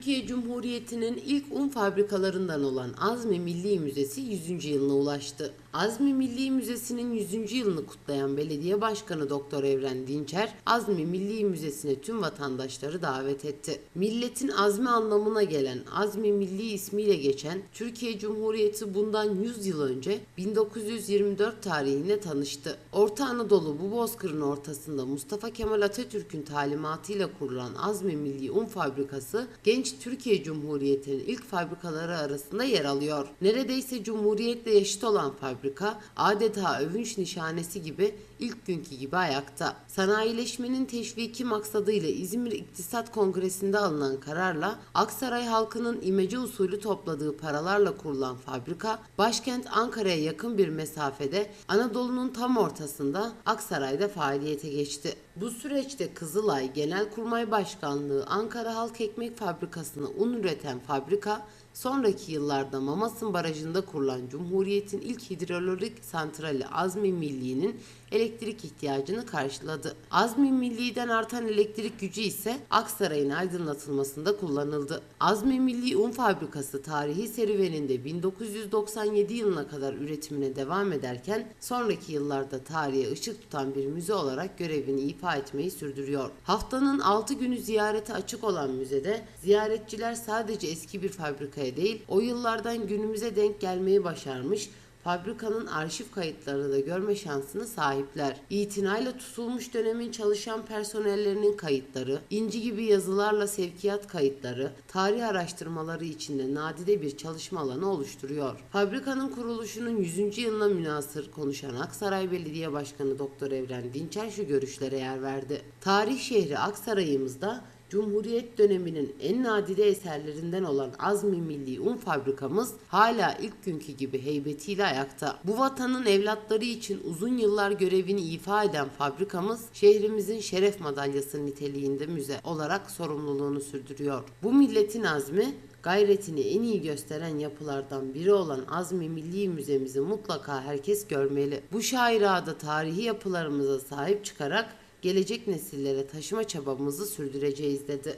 Türkiye Cumhuriyeti'nin ilk un fabrikalarından olan Azmi Milli Müzesi 100. yılına ulaştı. Azmi Milli Müzesi'nin 100. yılını kutlayan Belediye Başkanı Doktor Evren Dinçer, Azmi Milli Müzesi'ne tüm vatandaşları davet etti. Milletin azmi anlamına gelen Azmi Milli ismiyle geçen Türkiye Cumhuriyeti bundan 100 yıl önce 1924 tarihinde tanıştı. Orta Anadolu bu bozkırın ortasında Mustafa Kemal Atatürk'ün talimatıyla kurulan Azmi Milli Un Fabrikası genç Türkiye Cumhuriyeti'nin ilk fabrikaları arasında yer alıyor. Neredeyse Cumhuriyet'le eşit olan fabrika adeta övünç nişanesi gibi ilk günkü gibi ayakta. Sanayileşmenin teşviki maksadıyla İzmir İktisat Kongresi'nde alınan kararla Aksaray halkının imece usulü topladığı paralarla kurulan fabrika başkent Ankara'ya yakın bir mesafede Anadolu'nun tam ortasında Aksaray'da faaliyete geçti. Bu süreçte Kızılay Genelkurmay Başkanlığı Ankara Halk Ekmek Fabrikası'na un üreten fabrika sonraki yıllarda Mamas'ın barajında kurulan Cumhuriyet'in ilk hidrolojik santrali Azmi Milli'nin elektrik ihtiyacını karşıladı. Azmi Milli'den artan elektrik gücü ise Aksaray'ın aydınlatılmasında kullanıldı. Azmi Milli Un Fabrikası tarihi serüveninde 1997 yılına kadar üretimine devam ederken sonraki yıllarda tarihe ışık tutan bir müze olarak görevini ifa etmeyi sürdürüyor. Haftanın 6 günü ziyarete açık olan müzede ziyaretçiler sadece eski bir fabrikaya değil o yıllardan günümüze denk gelmeyi başarmış fabrikanın arşiv kayıtlarını da görme şansına sahipler. İtinayla tutulmuş dönemin çalışan personellerinin kayıtları, inci gibi yazılarla sevkiyat kayıtları, tarih araştırmaları içinde nadide bir çalışma alanı oluşturuyor. Fabrikanın kuruluşunun 100. yılına münasır konuşan Aksaray Belediye Başkanı Doktor Evren Dinçer şu görüşlere yer verdi. Tarih şehri Aksaray'ımızda Cumhuriyet döneminin en nadide eserlerinden olan Azmi Milli Un Fabrikamız hala ilk günkü gibi heybetiyle ayakta. Bu vatanın evlatları için uzun yıllar görevini ifa eden fabrikamız şehrimizin şeref madalyası niteliğinde müze olarak sorumluluğunu sürdürüyor. Bu milletin azmi gayretini en iyi gösteren yapılardan biri olan Azmi Milli Müzemizi mutlaka herkes görmeli. Bu şairada tarihi yapılarımıza sahip çıkarak gelecek nesillere taşıma çabamızı sürdüreceğiz dedi.